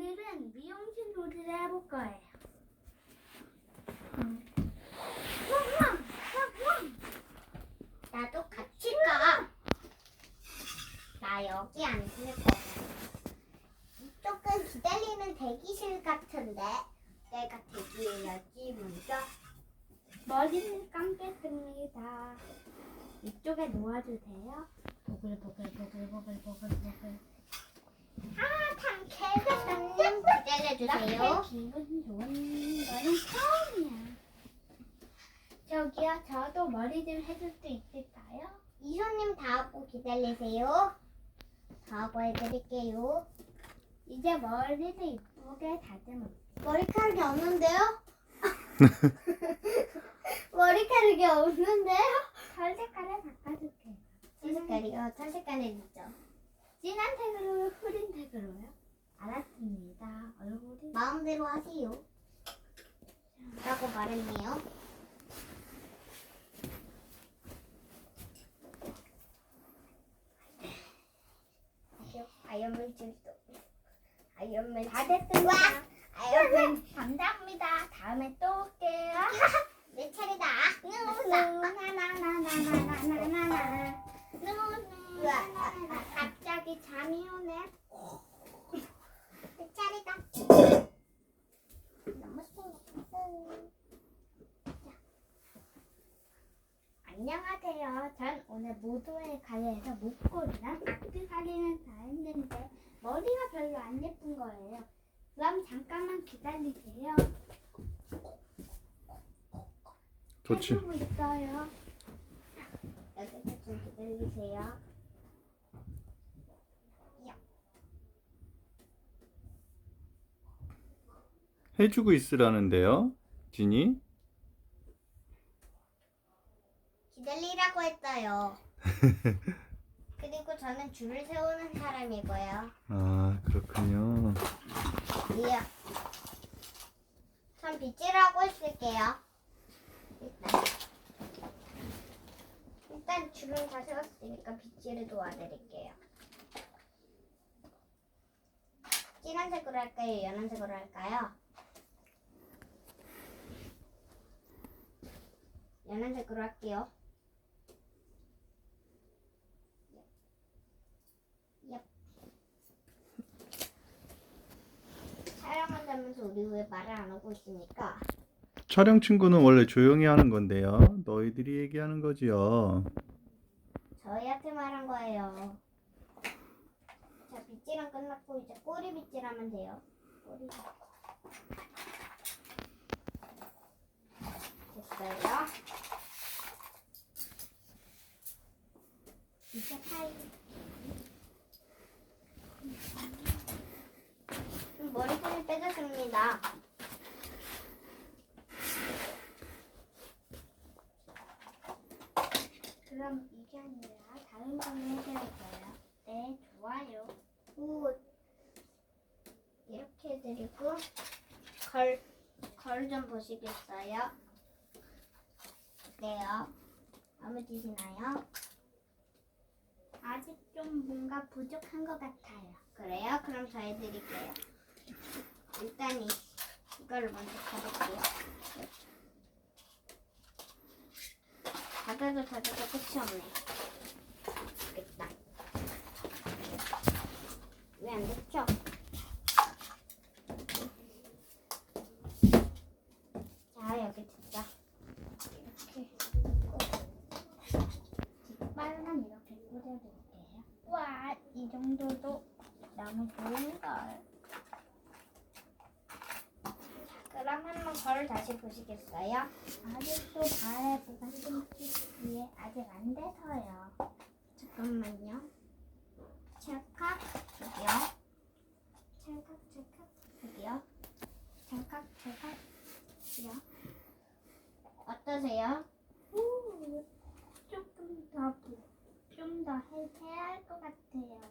오늘은 미용실 놀이를 해볼 거예요. 나도 같이 가. 나 여기 앉을 거야. 이쪽은 기다리는 대기실 같은데 내가 대기해야지 먼저. 머리를 감겠습니다. 이쪽에 놓아주세요. 보글보글 보글보글 보글보글. 사탕 캐릭터님 기다려 주세요. 기분 좋은 거는 처음이야. 저기요, 저도 머리 좀 해줄 수 있을까요? 이소님 다 하고 기다리세요. 다 하고 해드릴게요. 이제 머리를 이쁘게 다듬어. 머리카락이 없는데요? 머리카락이 없는데요? 털 색깔을 바꿔줄게요. 이 색깔이요. 저 색깔은 있죠. 진한 색으로 흐린 색으로요. 알았습니다. 얼굴이 마음대로 하세요. 라고 말했네요. 아이언맨 줄도 아이언맨 다 됐습니다. 아이언맨 감사합니다. 다음에 또 올게요. 내 차례다. 나나나나나나나나나. 누나. 갑자기 잠이 오네. 내 차례다. 너무 신났어. 안녕하세요. 전 오늘 모두의 가게에서 목걸이랑 악세사리는 다 했는데 머리가 별로 안 예쁜 거예요. 그럼 잠깐만 기다리세요. 좋지. 해주고 있어요. 여기서 좀 기다리세요. 해주고 있으라는데요, 진이? 기다리라고 했어요. 그리고 저는 줄을 세우는 사람이고요. 아, 그렇군요. 예. 전 빗질하고 있을게요. 일단. 일단 줄은 다 세웠으니까 빗질을 도와드릴게요. 진한 색으로 할까요? 연한 색으로 할까요? 연한 색으로 할게요. 얍. 촬영한다면서 우리 왜 말을 안 하고 있습니까? 촬영 친구는 원래 조용히 하는 건데요. 너희들이 얘기하는 거지요. 저희한테 말한 거예요. 자, 빗질은 끝났고 이제 꼬리 빗질 하면 돼요. 꼬리요. 이제 파이. 머리끈을 빼줬습니다. 그럼 이게 아니라 다른 거는 해드릴까요? 네, 좋아요. 굿. 이렇게 해드리고 걸, 걸 좀 보시겠어요? 어때요? 마음에 드시나요? 아직 좀 뭔가 부족한 것 같아요. 그래요? 그럼 저 해드릴게요. 일단 이, 이거를 먼저 가볼게요. 닫아도 닫아도 끝이 없네. 됐다. 왜 안 됐죠? 자, 여기 됐다. 이렇게. 빨간 이렇게 꽂아줄게요. 와, 이 정도도 너무 좋은걸. 그럼 한번 거를 다시 보시겠어요? 아직도 발에 뭐가 좀 위에 아직 안 돼서요. 잠깐만요. 찰칵, 여기요. 찰칵, 찰칵, 여기요. 찰칵, 찰칵. 여기요. 어떠세요? 오, 조금 더, 좀 더 해야 할 것 같아요.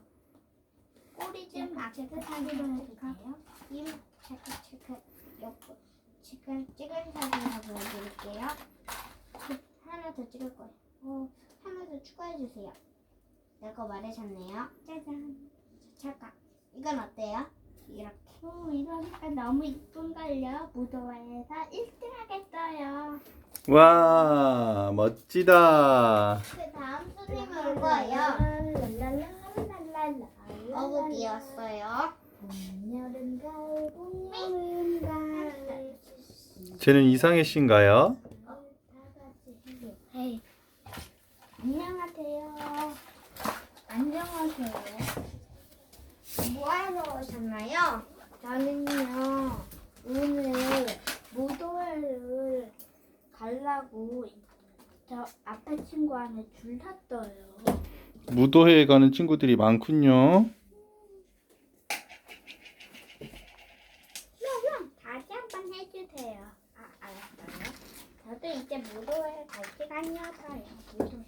꼬리 좀 악세사리로 해줄까요? 임 체크 체크 옆 지금 찍은 사진 을 보여드릴게요. 하나 더 찍을 거예요. 어, 하나 더 추가해 주세요. 내거 말하셨네요. 짜잔. 찰칵. 이건 어때요? 이렇게. 오, 이러니까 너무 이쁜걸요. 무도회에서 1등 하겠어요. 와, 멋지다. 그 다음 손님이 올 거예요. 어묵이었어요. 봄, 여름, 가을, 봄, 여름. 쟤는 이상해 씨인가요? 헤이. 안녕하세요. 안녕하세요. 뭐 하러 오셨나요? 저는요 오늘 무도회를 가려고 저 앞에 친구한테 줄 탔어요. 무도회에 가는 친구들이 많군요. 그럼 다시 한번 해주세요. 아 알았어요. 저도 이제 무도회 갈 시간이어서요. 무도회.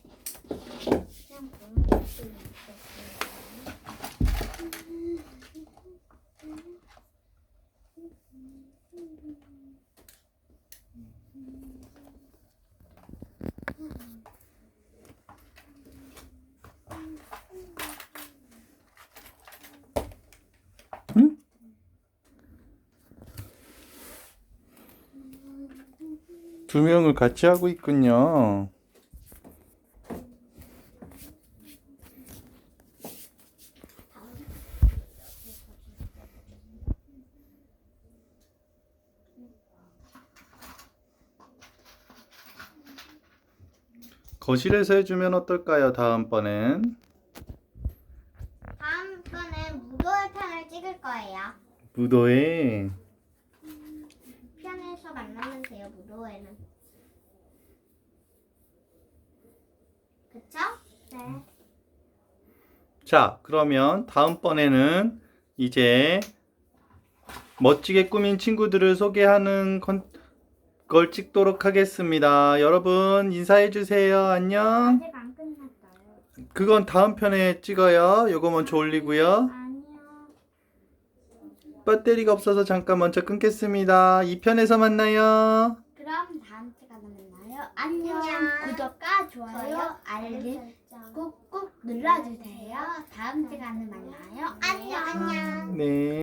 그냥 보는 것도 있었어요. 두 명을 같이 하고 있군요. 거실에서 해주면 어떨까요? 다음번엔 다음번엔 무도회 편을 찍을 거예요. 무도회 편에서 만나 면 돼요, 무도회는. 그쵸? 네. 자, 그러면 다음번에는 이제 멋지게 꾸민 친구들을 소개하는 건, 걸 찍도록 하겠습니다. 여러분, 인사해 주세요. 안녕. 아직 안 끝났어요. 그건 다음 편에 찍어요. 요거 먼저 올리고요. 배터리가 없어서 잠깐 먼저 끊겠습니다. 2편에서 만나요. 그럼 다음 시간에 만나요. 안녕. 안녕. 구독과 좋아요, 알림. 꾹꾹 눌러주세요. 다음 시간에 만나요. 안녕, 안녕. 네.